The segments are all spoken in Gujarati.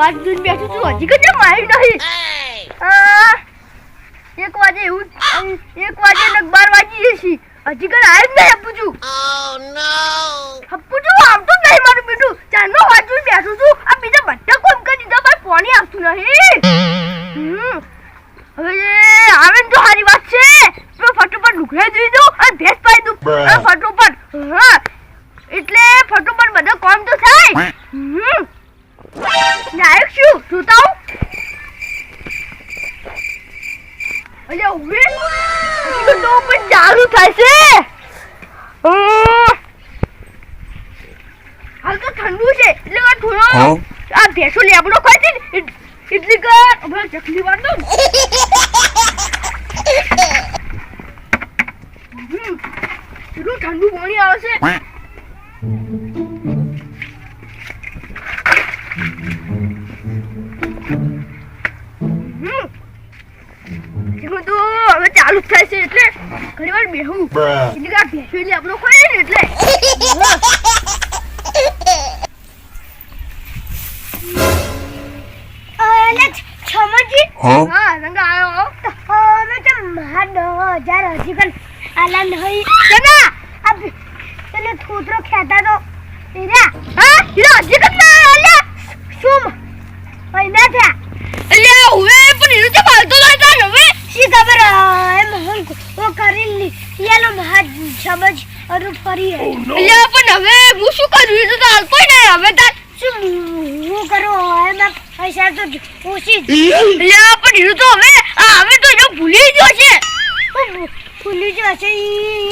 વાત જોઈને બેઠું છું. હજી કદી માર્યું નહીં એક વાગે એવું એક વાગે બાર વાગી જશે હજી કઈ આવ્યું જ નહીં આપું છું આપું છું આવતું જ નહીં મારું બેટું. ચારનો વાત જોઈને બેઠું છું. આ બીજા બધા કોમ કરી દીધા. પણ પાણી આવતું નહીં હમ. હવે આવે ને તો સારી વાત છે. તો ફટોફટ લુગડા જોઈ દઉં અને ભેંસ પાઈ દઉં. ફટોફટ. હા. એટલે ફટોફટ બધો કોમ તો થાય. ડાયરેક્ટ શું જોતા અલ્યા ઊભી તો પણ ચાલુ થાય છે હમ. હાલ તો ઠંડુ છે એટલે આ થોડો? આ ભેંસો લેબડો ખાય છે એટલે કે હમણાં ચકલી વાર. કેટલું ઠંડુ પાણી આવે એમાં તો હવે ચાલુ થાય છે એટલે ઘણી વાર બેહું. એટલે કે આ ભેંસો એટલે આપણો ખાય ને એટલે. છમજી હા? રંગા આવ્યો તો મહા દસ હજાર હજી પણ આલા નહીં. કેના આ પેલો કૂતરો ખેતા તો એરા હા હીરો હજી કદ ના આવ્યો શું પૈના થયા એટલે હવે પણ હીરો તો પાલતો લાતા ને હવે શી ખબર એમ હું ઓ કરી લી યાલો મહા સમજ હે. એટલે પણ હવે હું શું કરું? તો હાલતો નહીં. હવે તાર શું હું કરો? મેં પૈસા તો ઓછી. એટલે પણ હીરો તો હવે આ હવે તો જો ભૂલી ગયો છે. ભૂલી ગયો છે.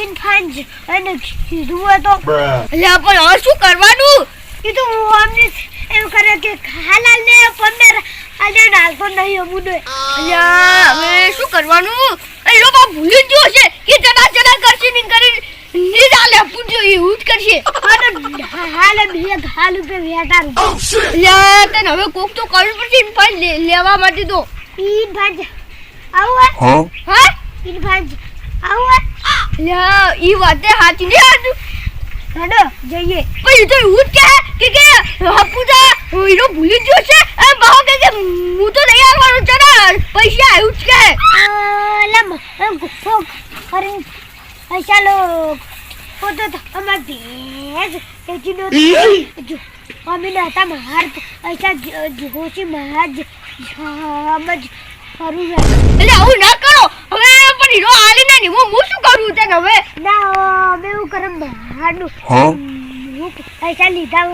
ઇન ફાંજ અને કીધું હોય તો. એટલે પણ હવે શું કરવાનું? એ તો હું અમને એમ કરે કે હાલાલ ને પંદર આજે નાલતો નહીં અમુને એટલે હવે શું કરવાનું? એ લોકો ભૂલી ગયો છે. કે ચડા ચડા કરશે નહીં કરી ની ચાલે એ ઉઠ કરશે. અને હાલે બે હાલ રૂપિયા વેટારું Oh shit! એટલે તને હવે કોક તો કરવું પડશે ને ભાઈ લેવા માટે તો. ઈન ભાજ. આવું? હા? ઈન ભાજ. આવું એટલે ઈ વાતે સાચી ને હતું હડો જઈએ. પણ તો ઉઠ કે કહે કે કે હપુદા હીરો ભૂલી જ ગયો છે? એ બહુ કે કે હું તો લઈ આવવાનો છે ને પૈસા જ કહે. લમ એમ કરીને પૈસા લો અમાર ભેજ એજી અમે નતા માર પૈસા જોશી મહાજ સમજ કરું એટલે આવું ના કરો. હવે પણ હીરો હાલી ના ની હું હું શું કરું તને હવે? ના અમે એવું કરે મારનું હું? પૈસા લીધા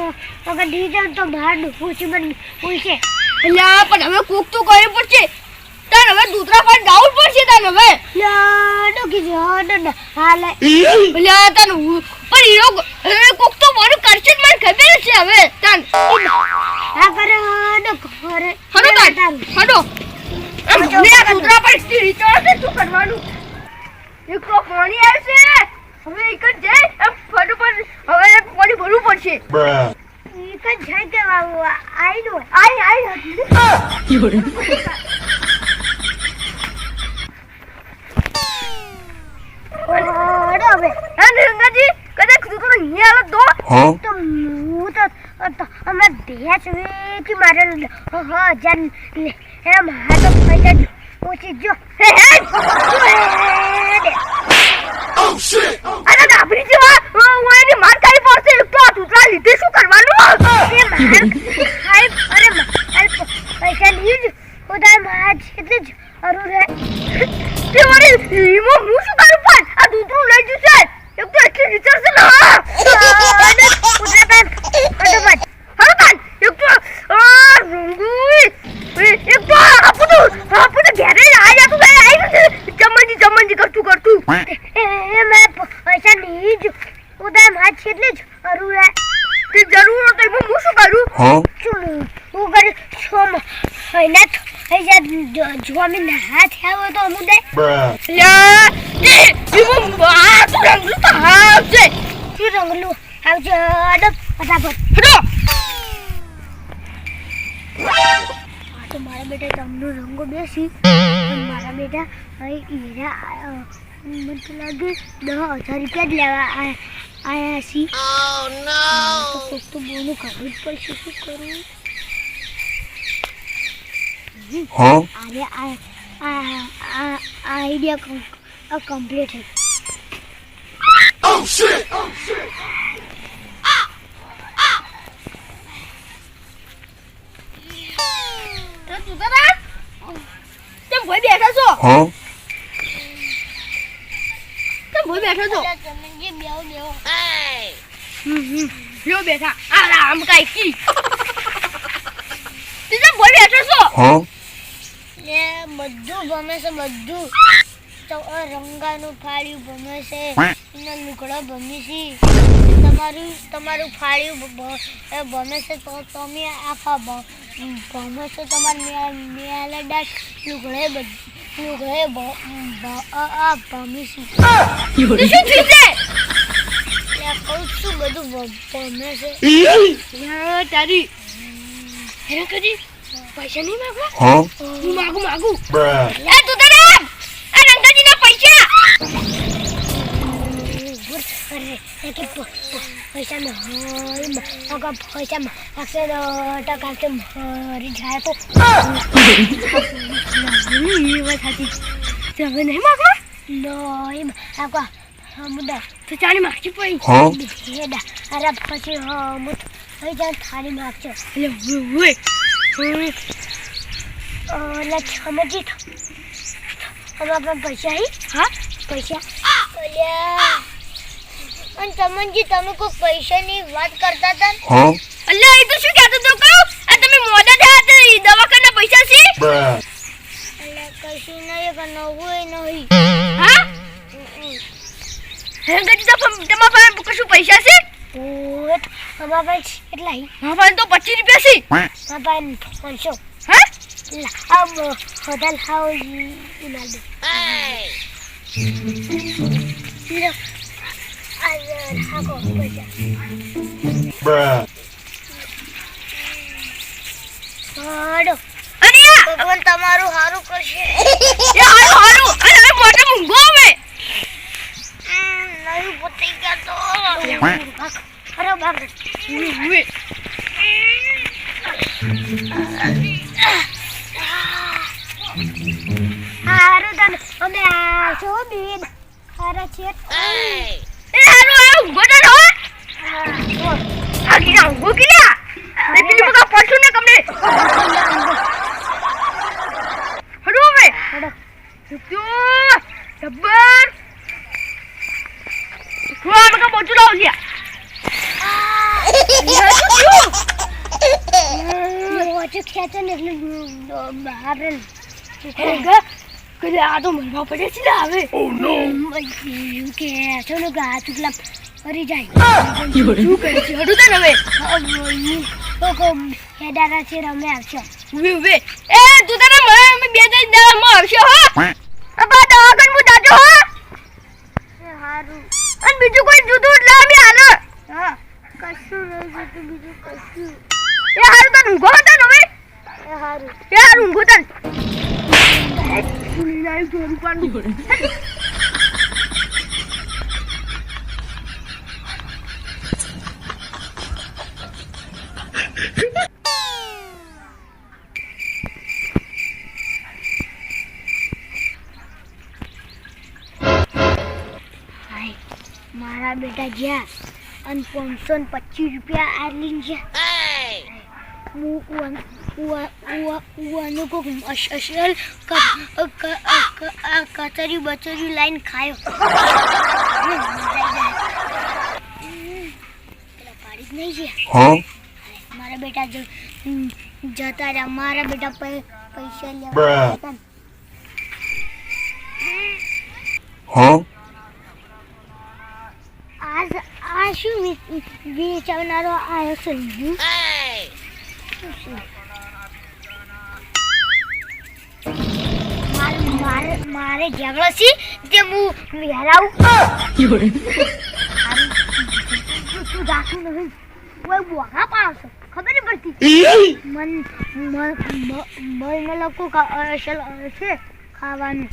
વગર દીધા તો મારનું પૂછી મને પૂછે. એટલે પણ હવે કોક તો કરવું પડશે. તાર હવે દૂતરા પર જવું પડશે તને હવે. લાડો જો હાલે તને હું- પણ હીરો કોક તો મારું કરશે જ મને ખબર છે હવે તન. આ કરે હડો ઘરે હડો તાન હડો. એમ મને આ દૂતરા પર સીડી ચડશે શું કરવાનું? એક તો પાણી આવશે. હવે એક જ જાય એમ ફટોફટ હવે પાણી ભરવું પડશે. એક જ જાય કે આઈ નો આઈ આઈ. હવે? કદાચ નહીં તો? તો. હું? તો તો અમે ભેંસ વેચી મારે હજાર હાથો પૈસા ઓછી જો. હે Oh ડાબરી જેવા હું એની માર ખાઈ પડશે. એક તો આ લીધે શું કરવાનું? એ અરે માર પૈસા લીધ ઉધાર માર એટલે જ અરુ રે તે મારી ઈમો હું શું કરું પણ આ દૂતરું લઈ જશે એક તો એટલી વિચાર છે ને હા અને ઉધાર કાન ફટાફટ હવે કાન એક તો આ રંગુઈ એક તો આપું તો આપું તો ઘેરે આ જાતું ગઈ આવી છે ચમનજી ચમનજી કરતું કરતું એ મેં પૈસા લીધ ઉધાર માર એટલે જ અરુ રે તે જરૂર હતો એમાં હું શું કરું Huh? શું હું કરી છો મહિના પૈસા જોવા ના થયા હોય તો અમુક દે. Bruh. યા આ તો રંગલું તો હા શું રંગલું આવજો અડો ફટાફટ. હટો તો મારા બેટા તમનો રંગો બેસી. મારા બેટા હીરા મને તો લાગે દસ હજાર રૂપિયા જ લેવા આયા છી તો કોક કરવું જ પડશે શું કરું? નહીં Huh? અરે આ આ આ આઈડિયા કમ્પ્લીટ છે Oh shit! Oh shit! તો સુધારા તેમ ભોય બેઠા છો Huh? તેમ ભોય બેઠા છો તમે બેહો બેહો હમ હમ લ્યો બેઠા આરામ કાઈ કી તું તેમ ભોય બેઠા છો Huh? ને બધું ગમે છે બધું. તો રંગાનું ફાળ્યું ગમે છે એના લુગડા ગમે છે. તમારું તમારું ફાળ્યું ગમે છે તો તમે આખા ગમે છે તમારે મેલેડા લુગડે લુગડે આ ગમે છે. કહું બધું ગમે છે. તારી. હેરાન કરી પૈસા નહીં માગવા? હું? માગું માગું. એ સુધારા આ રંગાજીના પૈસા! પૈસા પૈસા માગશે તો ટકા કે મરી જાય તો. એ વાત સાચી તમે નહીં માગવા? નહીં આગળ હમદા તો ચાની માગી પડી અરે પછી હમ થાળી માગશે એટલે હોય હોય એટલે સમજી અમારા પાસે હી પૈસા અને તમનજી તમે કોઈ પૈસાની વાત કરતા હતા? અલ્યા એ તો શું કહેતો તો કહું આ તમે મોડા થયા તો દવાખાના પૈસા છે. અલ્યા કશું નહીં કે નવું નહીં હા રંગાજી તો તમારા પાસે કશું પૈસા છે ઓય, એટલા મારા તો પચીસ રૂપિયા છે. અમારા પાસે પાંચસો. હા? હોટલ હાઉસ ઇનાલ દે લો. આ હાકો પૈસા હાડો. ભગવાન તમારું સારું કરશે. એ હારું હારું. અને હવે મોટા મૂંગો હવે. નહીં પોતે ગયા તો અરે બાપ રે. હારું તને અમે આશો બેન હારા છે એ હારું આ ન હોય આ કીના ઊંઘો કીના એ પેલી બકા પડશું ને કમને હડો હવે હડો. જબ્બર હું આ બકા બોચું લાવું લ્યા લ્યા, શું થયું? મોચું ખેંચે ને એટલે બહાર રે. આ તો મરવા પડે છે ને હવે. કે છો ને કે હાથ ફરી જાય. શું કરે છે હડું તને હવે. હેડારા છે રમે આવશે. ઊભી ઊભી એ તું તને મળે અમે બે ત્રણ દાડામાં આવશે હો. આ બા દવાખાન હું જાજો હો. હારું. અને બીજું કોઈ જુદું લાવી હાલો. હા કશું નહીં જોતું બીજું કશું. એ હારું તને ઊંઘો હતા ને હવે એ હારું એ હારું ઊંઘો તને સુની નાઈ ચોરું પાડું હાય મારા બેટા જ્યાં અને પાંચસો ને પચીસ રૂપિયા આર્લિન જ્યાં હું ઉવા કોક કચરી બચરી લાઈન ખાયો મારા બેટા જતા રહ્યા મારા બેટા પૈસા લેવા? આ શું વેચાવનારો આવ્યો છે? મારે ઝઘડો છે તે હું વહેરાવું તું રાખું નહીં કોઈ બોગા પાડશો ખબર નહીં પડતી. મન મન લોકો અસલ છે ખાવાનું.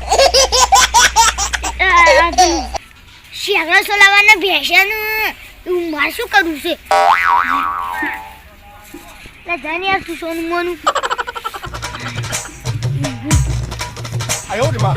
શેગડો સોલાવાના ભેસાનું. હું મારે શું કરવું છે? Deine erste schon, Mann. 哎呦我的妈！